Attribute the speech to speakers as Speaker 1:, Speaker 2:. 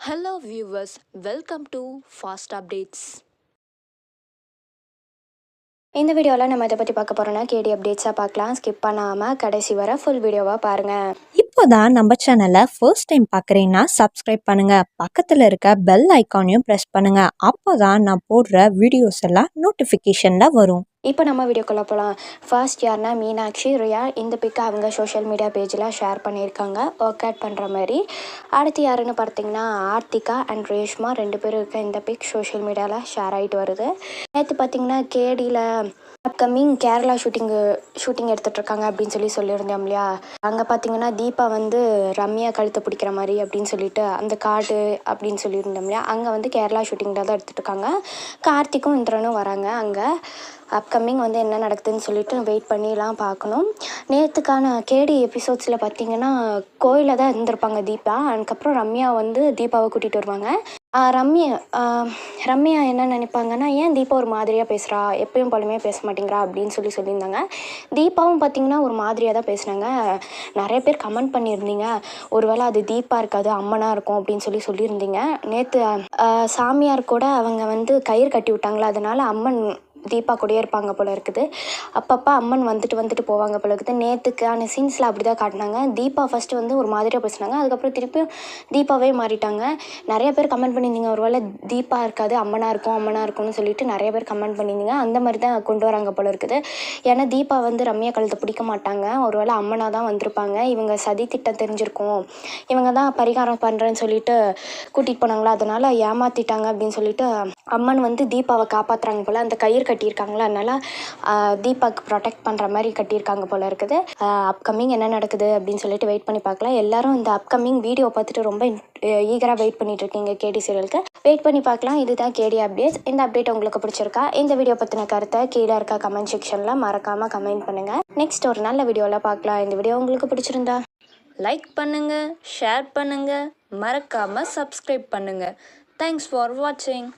Speaker 1: Hello viewers, welcome to Fast Updates.
Speaker 2: இந்த வீடியோவில் நம்ம இதை பற்றி பார்க்க போகிறோன்னா கேடி அப்டேட்ஸாக பார்க்கலாம். ஸ்கிப் பண்ணாமல் கடைசி வரை ஃபுல் வீடியோவாக பாருங்கள்
Speaker 3: இப்போதான் நம்ம சேனலை ஃபர்ஸ்ட் டைம் பார்க்குறீங்கன்னா சப்ஸ்கிரைப் பண்ணுங்க. பக்கத்தில் இருக்க பெல் ஐக்கானையும் ப்ரெஸ் பண்ணுங்க. அப்போதான் நான் போடுற வீடியோஸ் எல்லாம் நோட்டிஃபிகேஷனில் வரும்.
Speaker 2: இப்போ நம்ம வீடியோக்குள்ளே போகலாம் ஃபர்ஸ்ட் யார்னா மீனாட்சி ரியா. இந்த பிக்கை அவங்க சோஷியல் மீடியா பேஜில் ஷேர் பண்ணியிருக்காங்க. ஒர்க் அவுட் பண்ணுற மாதிரி. அடுத்து யாருன்னு பார்த்தீங்கன்னா ஆர்த்திகா அண்ட் ரேஷ்மா ரெண்டு பேரும் இருக்க இந்த பிக் சோஷியல் மீடியாவில் ஷேர் ஆகிட்டு வருது. நேற்று பார்த்தீங்கன்னா கேடியில் அப்கமிங் கேரளா ஷூட்டிங்கு ஷூட்டிங் எடுத்துகிட்டு இருக்காங்க அப்படின்னு சொல்லி சொல்லியிருந்தோம் இல்லையா? அங்கே பார்த்தீங்கன்னா தீபா வந்து ரம்யா கழுத்தை பிடிக்கிற மாதிரி அப்படின்னு சொல்லிட்டு அந்த காடு அப்படின்னு சொல்லியிருந்தோம் இல்லையா? அங்கே வந்து கேரளா ஷூட்டிங்கில் தான் எடுத்துகிட்ருக்காங்க கார்த்திக்கும் இந்திரனும் வராங்க அங்கே. அப்கமிங் வந்து என்ன நடக்குதுன்னு சொல்லிட்டு வெயிட் பண்ணிலாம் பார்க்கணும். நேற்றுக்கான கேடி எபிசோட்ஸில் பார்த்தீங்கன்னா கோயிலில் தான் இருந்திருப்பாங்க தீபா. அதுக்கப்புறம் ரம்யா வந்து தீபாவை கூட்டிகிட்டு வருவாங்க. ரம்யா ரம்யா என்ன நினைப்பாங்கன்னா ஏன் தீபா ஒரு மாதிரியாக பேசுகிறா எப்பயும் போலுமே பேச மாட்டேங்கிறா? அப்படின்னு சொல்லி சொல்லியிருந்தாங்க. தீபாவும் பார்த்தீங்கன்னா ஒரு மாதிரியாக தான் பேசுனாங்க. நிறைய பேர் கமெண்ட் பண்ணியிருந்தீங்க. ஒருவேளை அது தீபா இருக்காது அம்மனாக இருக்கும் அப்படின்னு சொல்லி சொல்லியிருந்தீங்க. நேற்று சாமியார் கூட அவங்க வந்து கயிறு கட்டி விட்டாங்களா? அதனால் அம்மன் தீபா கூடயே இருப்பாங்க போல இருக்குது. அப்பப்போ அம்மன் வந்துட்டு வந்துட்டு போவாங்க போல இருக்குது. நேற்றுக்கான சீன்ஸில் அப்படி தான் காட்டினாங்க. தீபா ஃபஸ்ட்டு வந்து ஒரு மாதிரியாக பேசுனாங்க. அதுக்கப்புறம் திருப்பியும் தீபாவே மாறிட்டாங்க. நிறைய பேர் கமெண்ட் பண்ணியிருந்தீங்க. ஒருவேளை தீபா இருக்காது அம்மனாக இருக்கும் அம்மனாக இருக்கும்னு சொல்லிட்டு நிறைய பேர் கமெண்ட் பண்ணியிருந்தீங்க. அந்த மாதிரி தான் கொண்டு வராங்க போல இருக்குது. ஏன்னா தீபா வந்து ரம்யா கழுத்தை பிடிக்க மாட்டாங்க. ஒருவேளை அம்மனாக தான் வந்திருப்பாங்க. இவங்க சதி திட்டம் தெரிஞ்சிருக்கும். இவங்க தான் பரிகாரம் பண்ணுறேன்னு சொல்லிட்டு கூட்டிகிட்டு போனாங்களா? அதனால் ஏமாற்றிட்டாங்க அப்படின்னு சொல்லிட்டு அம்மன் வந்து தீபாவை காப்பாற்றுறாங்க போல். அந்த கயிறு கட்டி கட்டியிருக்காங்களா அதனால் தீபாக்கு ப்ரொடெக்ட் பண்ணுற மாதிரி கட்டியிருக்காங்க போல் இருக்குது. அப்கமிங் என்ன நடக்குது அப்படின்னு சொல்லிட்டு வெயிட் பண்ணி பார்க்கலாம். எல்லாரும் இந்த அப்கமிங் வீடியோ பார்த்துட்டு ரொம்ப ஈகராக வெயிட் பண்ணிட்டு இருக்கீங்க கேடி சீரியலுக்கு வெயிட் பண்ணி பார்க்கலாம். இதுதான் கேடி அப்டேட்ஸ் இந்த அப்டேட் உங்களுக்கு பிடிச்சிருக்கா? இந்த வீடியோ பற்றின கருத்தை கீழே இருக்க கமெண்ட் செக்ஷனில் மறக்காமல் கமெண்ட் பண்ணுங்கள் நெக்ஸ்ட் ஒரு நல்ல வீடியோவில் பார்க்கலாம். இந்த வீடியோ உங்களுக்கு பிடிச்சிருந்தா
Speaker 1: லைக் பண்ணுங்க ஷேர் பண்ணுங்க. மறக்காம சப்ஸ்கிரைப் பண்ணுங்க. தேங்க்ஸ் ஃபார் வாட்சிங்